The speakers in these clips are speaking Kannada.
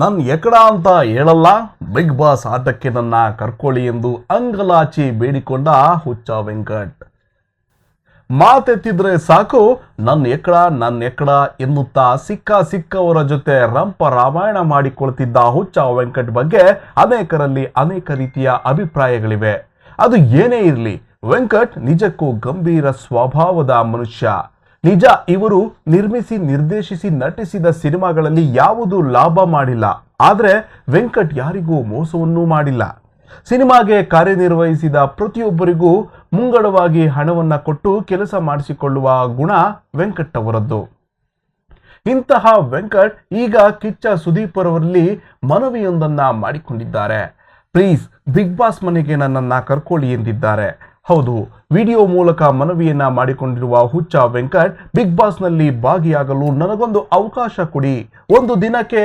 ನನ್ನ ಎಕಡ ಅಂತ ಹೇಳಲ್ಲ. ಬಿಗ್ ಬಾಸ್ ಆಟಕ್ಕೆ ನನ್ನ ಕರ್ಕೊಳ್ಳಿ ಎಂದು ಅಂಗಲಾಚಿ ಬೇಡಿಕೊಂಡ ಹುಚ್ಚ ವೆಂಕಟ್. ಮಾತೆತ್ತಿದ್ರೆ ಸಾಕು ನನ್ನ ಎಕಡ ನನ್ನ ಎಕಡ ಎನ್ನುತ್ತಾ ಸಿಕ್ಕ ಸಿಕ್ಕವರ ಜೊತೆ ರಂಪ ರಾಮಾಯಣ ಮಾಡಿಕೊಳ್ತಿದ್ದ ಹುಚ್ಚ ವೆಂಕಟ್ ಬಗ್ಗೆ ಅನೇಕರಲ್ಲಿ ಅನೇಕ ರೀತಿಯ ಅಭಿಪ್ರಾಯಗಳಿವೆ. ಅದು ಏನೇ ಇರಲಿ, ವೆಂಕಟ್ ನಿಜಕ್ಕೂ ಗಂಭೀರ ಸ್ವಭಾವದ ಮನುಷ್ಯ. ನಿಜ, ಇವರು ನಿರ್ಮಿಸಿ, ನಿರ್ದೇಶಿಸಿ, ನಟಿಸಿದ ಸಿನಿಮಾಗಳಲ್ಲಿ ಯಾವುದು ಲಾಭ ಮಾಡಿಲ್ಲ. ಆದರೆ ವೆಂಕಟ್ ಯಾರಿಗೂ ಮೋಸವನ್ನೂ ಮಾಡಿಲ್ಲ. ಸಿನಿಮಾಗೆ ಕಾರ್ಯನಿರ್ವಹಿಸಿದ ಪ್ರತಿಯೊಬ್ಬರಿಗೂ ಮುಂಗಡವಾಗಿ ಹಣವನ್ನ ಕೊಟ್ಟು ಕೆಲಸ ಮಾಡಿಸಿಕೊಳ್ಳುವ ಗುಣ ವೆಂಕಟ್ ಅವರದ್ದು ಇಂತಹ ವೆಂಕಟ್ ಈಗ ಕಿಚ್ಚ ಸುದೀಪ್ ಅವರಲ್ಲಿ ಮನವಿಯೊಂದನ್ನ ಮಾಡಿಕೊಂಡಿದ್ದಾರೆ. ಪ್ಲೀಸ್, ಬಿಗ್ ಬಾಸ್ ಮನೆಗೆ ನನ್ನನ್ನ ಕರ್ಕೊಳ್ಳಿ ಎಂದಿದ್ದಾರೆ. ಹೌದು, ವಿಡಿಯೋ ಮೂಲಕ ಮನವಿಯನ್ನ ಮಾಡಿಕೊಂಡಿರುವ ಹುಚ್ಚ ವೆಂಕಟ್ ಬಿಗ್ ಬಾಸ್ನಲ್ಲಿ ಭಾಗಿಯಾಗಲು ನನಗೊಂದು ಅವಕಾಶ ಕೊಡಿ. ಒಂದು ದಿನಕ್ಕೆ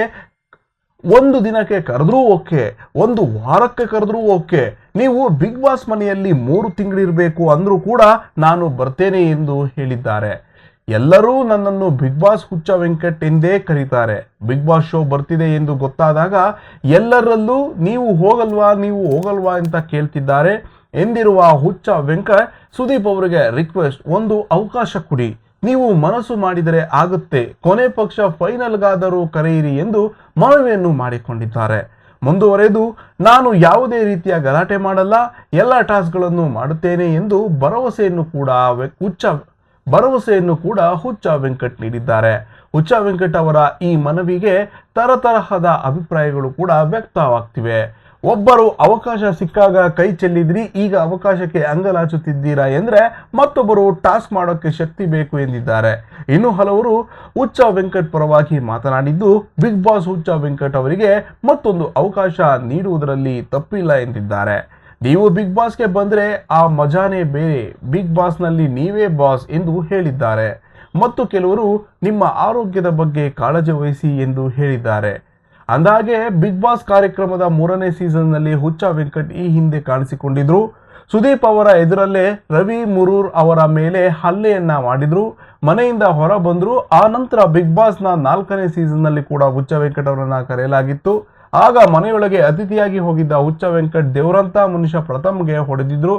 ಒಂದು ದಿನಕ್ಕೆ ಕರೆದ್ರೂ ಓಕೆ, ಒಂದು ವಾರಕ್ಕೆ ಕರೆದ್ರೂ ಓಕೆ. ನೀವು ಬಿಗ್ ಬಾಸ್ ಮನೆಯಲ್ಲಿ ಮೂರು ತಿಂಗಳಿರಬೇಕು ಅಂದ್ರೂ ಕೂಡ ನಾನು ಬರ್ತೇನೆ ಎಂದು ಹೇಳಿದ್ದಾರೆ. ಎಲ್ಲರೂ ನನ್ನನ್ನು ಬಿಗ್ ಬಾಸ್ ಹುಚ್ಚ ವೆಂಕಟ್ ಎಂದೇ ಕರೀತಾರೆ. ಬಿಗ್ ಬಾಸ್ ಶೋ ಬರ್ತಿದೆ ಎಂದು ಗೊತ್ತಾದಾಗ ಎಲ್ಲರಲ್ಲೂ ನೀವು ಹೋಗಲ್ವಾ ನೀವು ಹೋಗಲ್ವಾ ಅಂತ ಕೇಳ್ತಿದ್ದಾರೆ. ಎಂದಿರುವ ಹುಚ್ಚ ವೆಂಕಟ್ ಸುದೀಪ್ ಅವರಿಗೆ ರಿಕ್ವೆಸ್ಟ್ ಒಂದು ಅವಕಾಶ ಕೊಡಿ. ನೀವು ಮನಸ್ಸು ಮಾಡಿದರೆ ಆಗುತ್ತೆ. ಕೊನೆ ಪಕ್ಷ ಫೈನಲ್ಗಾದರೂ ಕರೆಯಿರಿ ಎಂದು ಮನವಿಯನ್ನು ಮಾಡಿಕೊಂಡಿದ್ದಾರೆ. ಮುಂದುವರೆದು, ನಾನು ಯಾವುದೇ ರೀತಿಯ ಗಲಾಟೆ ಮಾಡಲ್ಲ, ಎಲ್ಲ ಟಾಸ್ಕ್ಗಳನ್ನು ಮಾಡುತ್ತೇನೆ ಎಂದು ಭರವಸೆಯನ್ನು ಕೂಡ ಹುಚ್ಚ, ಭರವಸೆಯನ್ನು ಕೂಡ ಹುಚ್ಚ ವೆಂಕಟ್ ನೀಡಿದ್ದಾರೆ. ಹುಚ್ಚ ವೆಂಕಟ್ ಅವರ ಈ ಮನವಿಗೆ ತರತರಹದ ಅಭಿಪ್ರಾಯಗಳು ಕೂಡ ವ್ಯಕ್ತವಾಗ್ತಿವೆ. ಒಬ್ಬರು ಅವಕಾಶ ಸಿಕ್ಕಾಗ ಕೈ ಚೆಲ್ಲಿದ್ರಿ, ಈಗ ಅವಕಾಶಕ್ಕೆ ಅಂಗಲಾಚುತ್ತಿದ್ದೀರಾ ಎಂದರೆ ಮತ್ತೊಬ್ಬರು ಟಾಸ್ಕ್ ಮಾಡೋಕ್ಕೆ ಶಕ್ತಿ ಬೇಕು ಎಂದಿದ್ದಾರೆ. ಇನ್ನು ಹಲವರು ಹುಚ್ಚ ವೆಂಕಟ್ ಪರವಾಗಿ ಮಾತನಾಡಿದ್ದು, ಬಿಗ್ ಬಾಸ್ ಹುಚ್ಚ ವೆಂಕಟ್ ಅವರಿಗೆ ಮತ್ತೊಂದು ಅವಕಾಶ ನೀಡುವುದರಲ್ಲಿ ತಪ್ಪಿಲ್ಲ ಎಂದಿದ್ದಾರೆ. ನೀವು ಬಿಗ್ ಬಾಸ್ಗೆ ಬಂದ್ರೆ ಆ ಮಜಾನೇ ಬೇರೆ, ಬಿಗ್ ಬಾಸ್ನಲ್ಲಿ ನೀವೇ ಬಾಸ್ ಎಂದು ಹೇಳಿದ್ದಾರೆ. ಮತ್ತು ಕೆಲವರು ನಿಮ್ಮ ಆರೋಗ್ಯದ ಬಗ್ಗೆ ಕಾಳಜಿ ವಹಿಸಿ ಎಂದು ಹೇಳಿದ್ದಾರೆ. ಅಂದಾಗೆ ಬಿಗ್ ಬಾಸ್ ಕಾರ್ಯಕ್ರಮದ ಮೂರನೇ ಸೀಸನ್ನಲ್ಲಿ ಹುಚ್ಚ ವೆಂಕಟ್ ಈ ಹಿಂದೆ ಕಾಣಿಸಿಕೊಂಡಿದ್ರು. ಸುದೀಪ್ ಅವರ ಎದುರಲ್ಲೇ ರವಿ ಮುರೂರ್ ಅವರ ಮೇಲೆ ಹಲ್ಲೆಯನ್ನ ಮಾಡಿದ್ರು. ಮನೆಯಿಂದ ಹೊರ ಬಂದ್ರು ಆ ನಂತರ ಬಿಗ್ ಬಾಸ್ನ ನಾಲ್ಕನೇ ಸೀಸನ್ನಲ್ಲಿ ಕೂಡ ಹುಚ್ಚ ವೆಂಕಟ್ ಅವರನ್ನ ಕರೆಯಲಾಗಿತ್ತು. ಆಗ ಮನೆಯೊಳಗೆ ಅತಿಥಿಯಾಗಿ ಹೋಗಿದ್ದ ಹುಚ್ಚ ವೆಂಕಟ್ ದೇವರಂತ ಮನುಷ್ಯ ಪ್ರಥಮ್ಗೆ ಹೊಡೆದಿದ್ರು.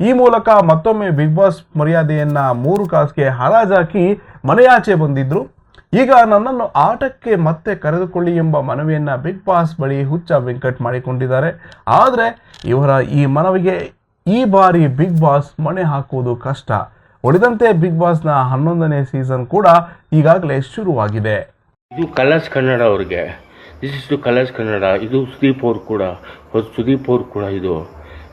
ಈ ಮೂಲಕ ಮತ್ತೊಮ್ಮೆ ಬಿಗ್ ಬಾಸ್ ಮರ್ಯಾದೆಯನ್ನ ಮೂರು ಕಾಸ್ಗೆ ಹರಾಜಾಕಿ ಮನೆಯಾಚೆ ಬಂದಿದ್ರು. ಈಗ ನನ್ನನ್ನು ಆಟಕ್ಕೆ ಮತ್ತೆ ಕರೆದುಕೊಳ್ಳಿ ಎಂಬ ಮನವಿಯನ್ನು ಬಿಗ್ ಬಾಸ್ ಬಳಿ ಹುಚ್ಚ ವೆಂಕಟ್ ಮಾಡಿಕೊಂಡಿದ್ದಾರೆ. ಆದರೆ ಇವರ ಈ ಮನವಿಗೆ ಈ ಬಾರಿ ಬಿಗ್ ಬಾಸ್ ಮಣೆ ಹಾಕುವುದು ಕಷ್ಟ. ಉಳಿದಂತೆ ಬಿಗ್ ಬಾಸ್ನ ಹನ್ನೊಂದನೇ ಸೀಸನ್ ಕೂಡ ಈಗಾಗಲೇ ಶುರುವಾಗಿದೆ. ಇದು ಕಲರ್ಸ್ ಕನ್ನಡ ಅವರಿಗೆ. This is to Colors Kannada. ಇದು ಸುದೀಪ್ ಅವ್ರು ಕೂಡ. ಸುದೀಪ್ ಅವ್ರು ಕೂಡ ಇದು.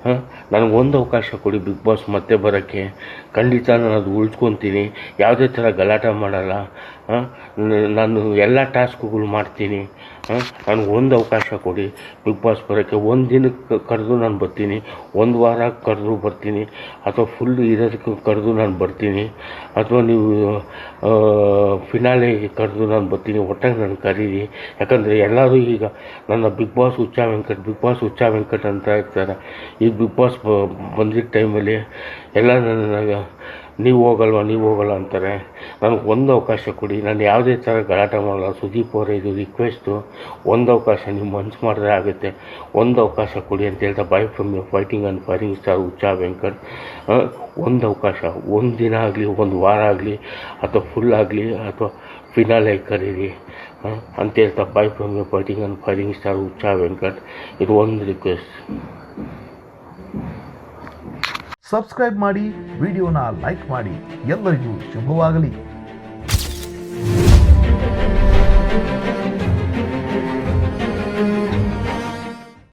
ಹಾಂ? ನನಗೊಂದು ಅವಕಾಶ ಕೊಡಿ ಬಿಗ್ ಬಾಸ್ ಮತ್ತೆ ಬರೋಕ್ಕೆ. ಖಂಡಿತ ನಾನು ಅದು ಉಳಿಸ್ಕೊತೀನಿ. ಯಾವುದೇ ಥರ ಗಲಾಟೆ ಮಾಡಲ್ಲ. ನಾನು ಎಲ್ಲ ಟಾಸ್ಕ್ಗಳು ಮಾಡ್ತೀನಿ. ನನಗೆ ಒಂದು ಅವಕಾಶ ಕೊಡಿ. ಬಿಗ್ ಬಾಸ್ ಬರೋಕ್ಕೆ ಒಂದು ದಿನಕ್ಕೆ ಕರೆದು ನಾನು ಬರ್ತೀನಿ. ಒಂದು ವಾರ ಕರೆದು ಬರ್ತೀನಿ. ಅಥವಾ ಫುಲ್ ಇರೋದಕ್ಕೆ ಕರೆದು ನಾನು ಬರ್ತೀನಿ. ಅಥವಾ ನೀವು ಫಿನಾಲೆಗೆ ಕರೆದು ನಾನು ಬರ್ತೀನಿ. ಒಟ್ಟಾಗಿ ನಾನು ಕರೀರಿ. ಯಾಕಂದರೆ ಎಲ್ಲರೂ ಈಗ ನನ್ನ Bigg Boss Huccha Venkat, Bigg Boss Huccha Venkat ಅಂತ ಇರ್ತಾರೆ. ಈ ಬಿಗ್ ಬಾಸ್ ಬಂದಿದ್ದ ಟೈಮಲ್ಲಿ ಎಲ್ಲ ನನ್ನ ನೀವು ಹೋಗಲ್ವಾ, ನೀವು ಹೋಗಲ್ಲ ಅಂತಾರೆ. ನನಗೆ ಒಂದು ಅವಕಾಶ ಕೊಡಿ. ನಾನು ಯಾವುದೇ ಥರ ಗಲಾಟೆ ಮಾಡಲ್ಲ. ಸುದೀಪ್ ಅವರೇ, ಇದು ರಿಕ್ವೆಸ್ಟು ಒಂದು ಅವಕಾಶ ನೀವು ಮನ್ಸು ಮಾಡಿದ್ರೆ ಆಗುತ್ತೆ. ಒಂದು ಅವಕಾಶ ಕೊಡಿ ಅಂತ ಹೇಳ್ತಾ bye from you fighting and firing star Huccha Venkat. ಒಂದು ಅವಕಾಶ. ಒಂದು ದಿನ ಆಗಲಿ, ಒಂದು ವಾರ ಆಗಲಿ, ಅಥವಾ ಫುಲ್ ಆಗಲಿ, ಅಥವಾ ಫಿನಾಲೆ ಕರೀರಿ. ಅಂತ ಹೇಳ್ತಾ bye from you fighting and firing star Huccha Venkat. ಇದು ಒಂದು ರಿಕ್ವೆಸ್ಟ್ ಸಬ್ಸ್ಕ್ರೈಬ್ ಮಾಡಿ ವಿಡಿಯೋನ ಲೈಕ್ ಮಾಡಿ. ಎಲ್ಲರಿಗೂ ಶುಭವಾಗಲಿ.